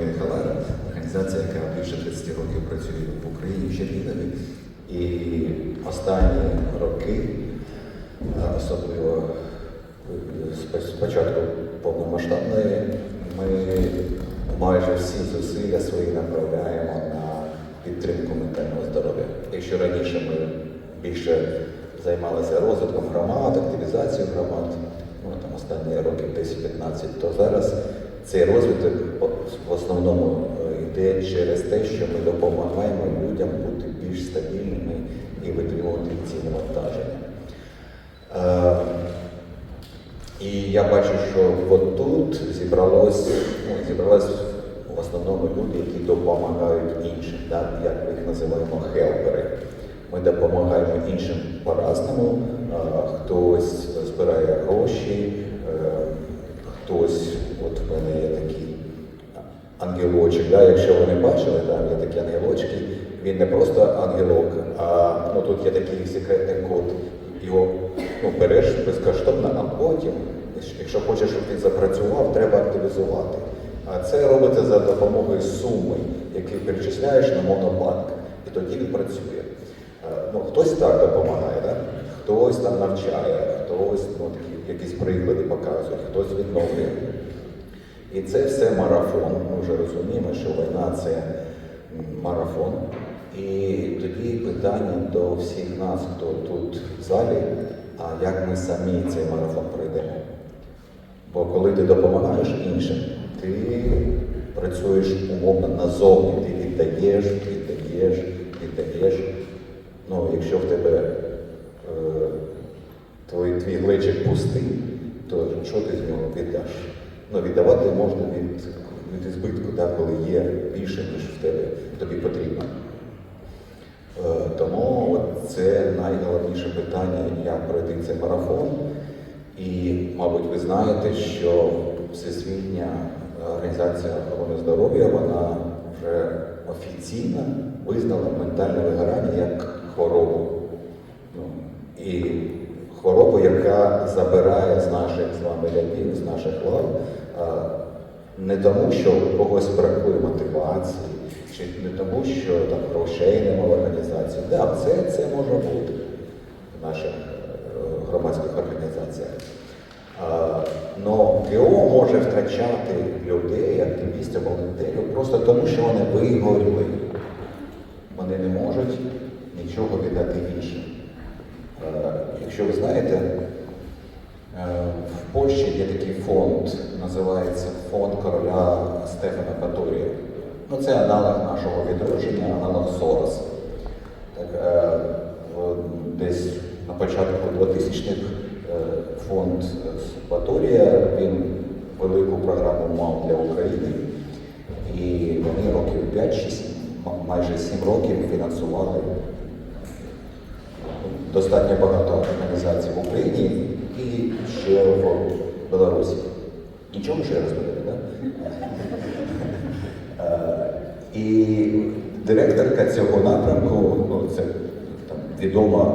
Іммануїл Халера, організація, яка більше 30 років працює в Україні, в Чернігові. І останні роки, особливо е, з з початку повномасштабної, ми майже всі зусилля свої направляємо на підтримку ментального здоров'я. Якщо раніше ми більше займалися розвитком громад, активізацією громад, ну там останні років 10-15, то зараз цей розвиток в основному е, йде через те, що ми допомагаємо людям бути більш стабільними і витримувати ці навантаження. Е, і я бачу, що от тут зібралось, ну, зібралось в основному люди, які допомагають іншим, да? як ми їх називаємо хелпери. Ми допомагаємо іншим по-разному. А, Хтось збирає гроші, е, хтось, в мене є такий ангелочок. Да? Якщо ви не бачили, там є такі ангелочки, він не просто ангелок, а ну, тут є такий секретний код. Його ну, береш безкоштовно, а потім, якщо хочеш, щоб він запрацював, треба активізувати. А це робиться за допомогою суми, які перечисляєш на монобанк, і тоді він працює. Ну, хтось так допомагає, да? хтось там навчає, хтось ну, такі, якісь приклади показує, хтось відновлює. І це все марафон. Ми вже розуміємо, що війна це марафон. І тоді питання до всіх нас, хто тут в залі, а як ми самі цей марафон пройдемо. Бо коли ти допомагаєш іншим, ти працюєш умовно назовні, ти віддаєш, віддаєш, віддаєш. Ну, якщо в тебе е, твій, твій глечик пустий, то що ти з нього віддаш? Ну, віддавати можна від, від збитку, да, коли є більше, ніж в тебе тобі потрібно. Е, Тому це найголовніше питання, як пройти цей марафон. І, мабуть, ви знаєте, що Всесвітня організація охорони здоров'я вона вже офіційно визнала ментальне вигорання як хворобу. Ну, і хворобу, яка забирає з наших з вами рядів, з наших лав, не тому, що у когось бракує мотивації, чи не тому, що там грошей немає в організації. Так, це, це може бути в наших е, громадських організаціях. Но ГО може втрачати людей, активістів, волонтерів просто тому, що вони вигоріли. Вони не можуть нічого віддати іншим. Якщо ви знаєте, є такий фонд, називається Фонд короля Стефана Баторія. Ну, це аналог нашого відродження, аналог Сороса. Так, е, десь на початку 2000-х е, фонд Баторія він велику програму мав для України. І вони років 5-6, майже 7 років фінансували достатньо багато організацій в Україні і ще в Білорусі. Нічого ще раз буде, так? Е, І директорка цього напрямку, ну це там відома,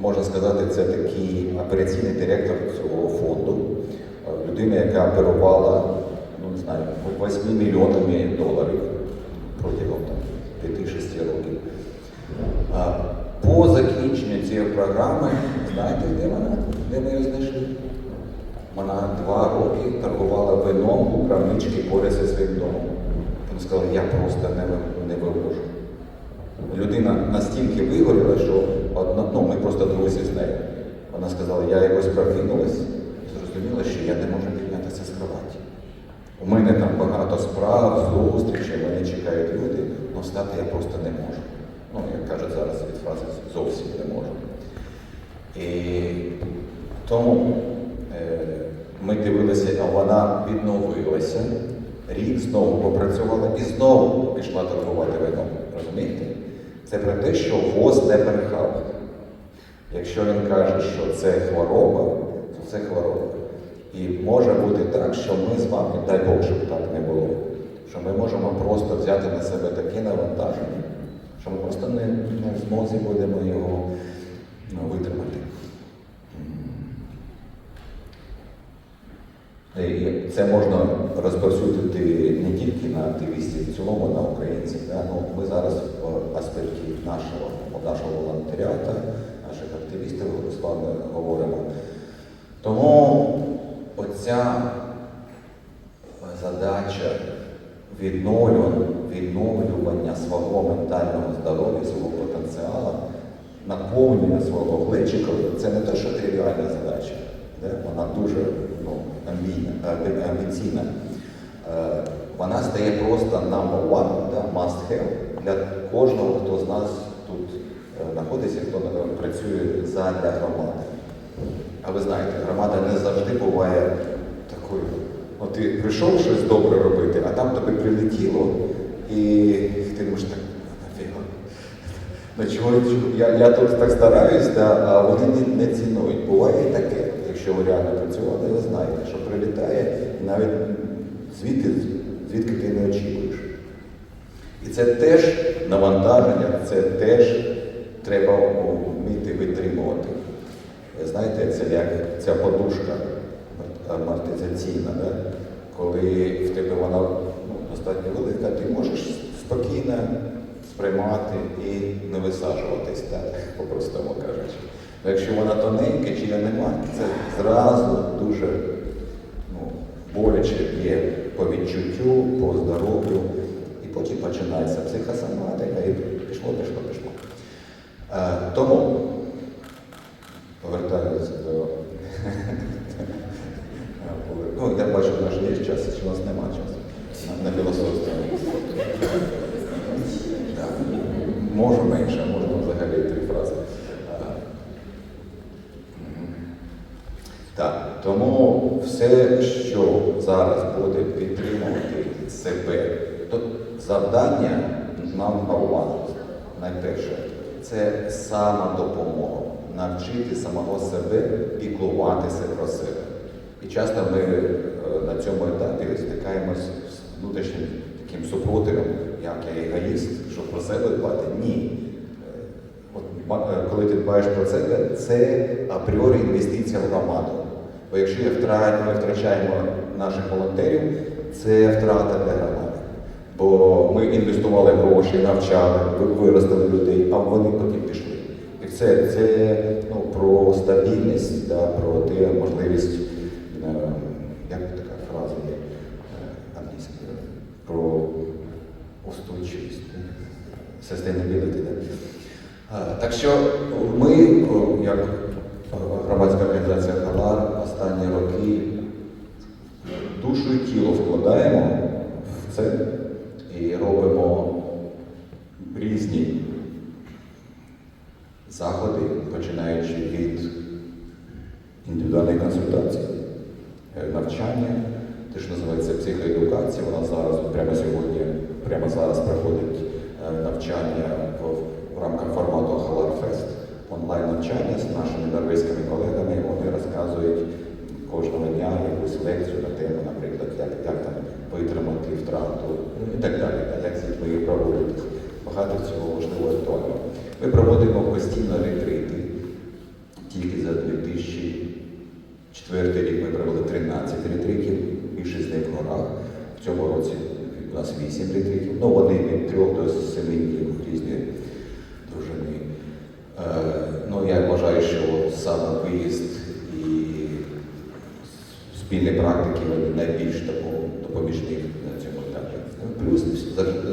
можна сказати, це такий операційний директор цього фонду, Е, людина, яка оперувала, ну не знаю, 8 мільйонами доларів протягом там, 5-6 років. По закінченню цієї програми, знаєте, де вона? Де ми її знайшли? Вона два роки торгувала вином у крамничці поряд зі своїм домом. Вона сказала, я просто не, не вивожу. Людина настільки вигоріла, що одна, ну, ми просто друзі з нею. Вона сказала, я якось прокинулась і зрозуміла, що я не можу піднятися з кроваті. У мене там багато справ, зустрічей, мене чекають люди, але встати я просто не можу. Ну, як кажуть зараз від фрази, зовсім не можу. І тому ми дивилися, а вона відновилася, рік знову попрацювала і знову пішла торгувати вином. Розумієте? Це про те, що ВОЗ не брехав. Якщо він каже, що це хвороба, то це хвороба. І може бути так, що ми з вами, дай Бог, щоб так не було, що ми можемо просто взяти на себе таке навантаження, що ми просто не, не в змозі будемо його ну, витримати. І це можна розповсюдити не тільки на активістів, в цілому на українців. ми зараз в аспекті нашого, нашого волонтеріата, наших активістів з вами говоримо. Тому оця задача відновлювання, свого ментального здоров'я, свого потенціалу, наповнення свого глечика, це не те, що тривіальна задача, де? вона дуже ну, амбіційна. Е, Вона стає просто number one, да, must have для кожного, хто з нас тут е, знаходиться, хто е, працює задля громади. А ви знаєте, громада не завжди буває такою. От ти прийшов щось добре робити, а там тобі прилетіло, і ти думаєш так. Ну, чого? Я, я тут так стараюсь, да, а вони не, не цінують. Буває і таке, якщо ви реально працювали, ви знаєте, що прилітає навіть звідти, звідки ти не очікуєш. І це теж навантаження, це теж треба вміти витримувати. Ви знаєте, це як ця подушка амортизаційна, да? коли в тебе вона ну, достатньо велика, ти можеш спокійно сприймати і не висаджуватись, так, по-простому кажучи. Якщо вона тоненька чи я немає, це зразу дуже ну, боляче є по відчуттю, по здоров'ю, і потім починається психосоматика, і пішло, пішло, пішло. Е, тому повертаюся до. Ну, я бачу, що наш є час, чи у нас нема часу на, на філософство. Так. Можу менше, можна взагалі три фрази. А, мгм. Так, тому все, що зараз буде підтримувати себе, то завдання нам one, найперше, це самодопомога. Навчити самого себе піклуватися про себе. І часто ми е, на цьому етапі стикаємося з внутрішнім таким супротивом, як я егоїст, що про себе дбати. Ні. Е, От, е, коли ти дбаєш про себе, це апріорі інвестиція в громаду. Бо якщо я втра- ми втрачаємо наших волонтерів, це втрата для громади. Бо ми інвестували гроші, навчали, виростили людей, а вони потім пішли. І це, це ну, про стабільність, да, про те, можливість, е, як така фраза є е, англійською, про устойчивість, sustainability. Да? Е, Так що ми, як останні роки душу і тіло вкладаємо в це і робимо різні заходи, починаючи від індивідуальної консультації, е, навчання, те, що називається психоедукація. Вона зараз, прямо сьогодні, прямо зараз проходить е, навчання в, рамках формату Халарфест. Онлайн навчання з нашими норвезькими колегами. Вони розказують кожного дня якусь лекцію на тему, наприклад, як, як там витримати втрату ну, і так далі, а як з дітьми проводити. Багато цього важливо актуально. Ми проводимо постійно ретрити. Тільки за 2004 рік ми провели 13 ретритів, більше з них в горах. В цьому році у нас 8 ретритів. Ну, вони від 3 до 7 днів різні дружини. Ну, я вважаю, що саме виїзд і спільні практики найбільш допо- допоміжні на цьому етапі. Плюс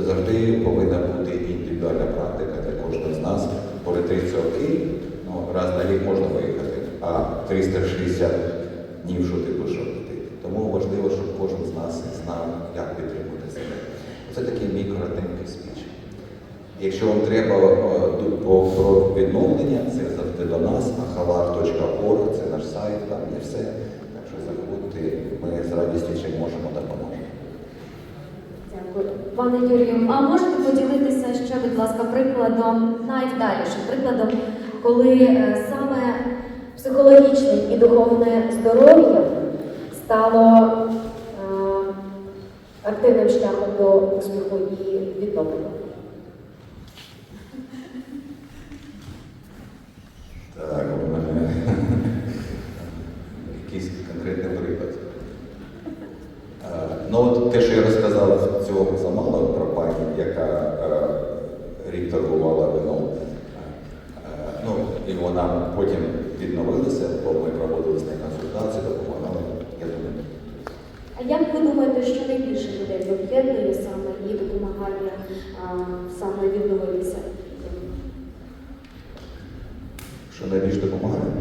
завжди, повинна бути індивідуальна практика для кожного з нас. Ретрит це окей, ну, раз на рік можна виїхати, а 360 днів, що ти будеш робити. Тому важливо, щоб кожен з нас знав, як підтримувати себе. Це такий мій спіч. Якщо вам треба е, про відновлення, це завжди до нас, ahalar.org, це наш сайт, там є все. Так що заходьте, ми з радістю чим можемо допоможемо. Дякую. Пане Юрію, а можете поділитися ще, будь ласка, прикладом найвдалішим прикладом, коли е, саме психологічне і духовне здоров'я стало е, активним шляхом до успіху і відновлення? от те, що я розказав цього замало про пані, яка е, рік торгувала вином, е, е, ну, і вона потім відновилася, бо ми проводили з нею консультацію, допомагали, я думаю. А як ви думаєте, що найбільше людей об'єднує саме і допомагання саме відновитися? Що найбільше допомагає?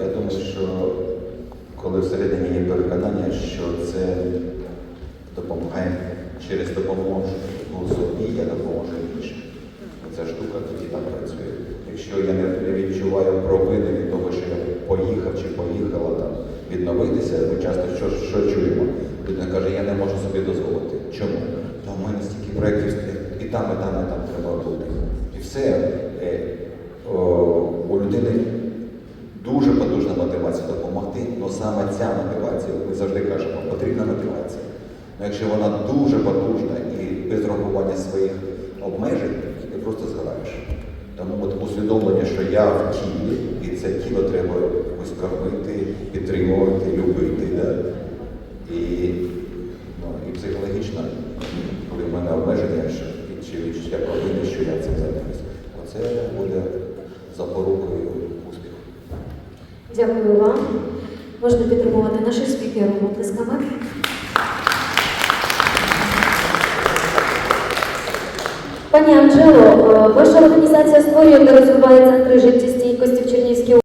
Я думаю, що коли всередині є переконання, що це допомагає через допомогу собі, я допоможу іншим. Ця штука тоді так працює. Якщо я не відчуваю провини від того, що я поїхав чи поїхала там відновитися, ми часто що, що чуємо? Людина каже, я не можу собі дозволити. Чому? Та в мене стільки проєктів і там, і там, і там треба бути. І все. Е, о, у людини дуже потужна мотивація допомогти, але саме ця мотивація, ми завжди кажемо, потрібна мотивація. Ну, якщо вона дуже потужна і без рахування своїх обмежень, ти просто згораєш. Тому от усвідомлення, що я в тілі, і це тіло треба якось кормити, підтримувати, любити. Да? І, ну, і психологічно, коли в мене обмеження, чи відчуття провини, що я цим займаюся, оце буде запорукою успіху. Дякую вам. Можна підтримувати наших спікерів оплесками. Пані Анджело, е, ваша організація створює та розвиває центри життєстійкості в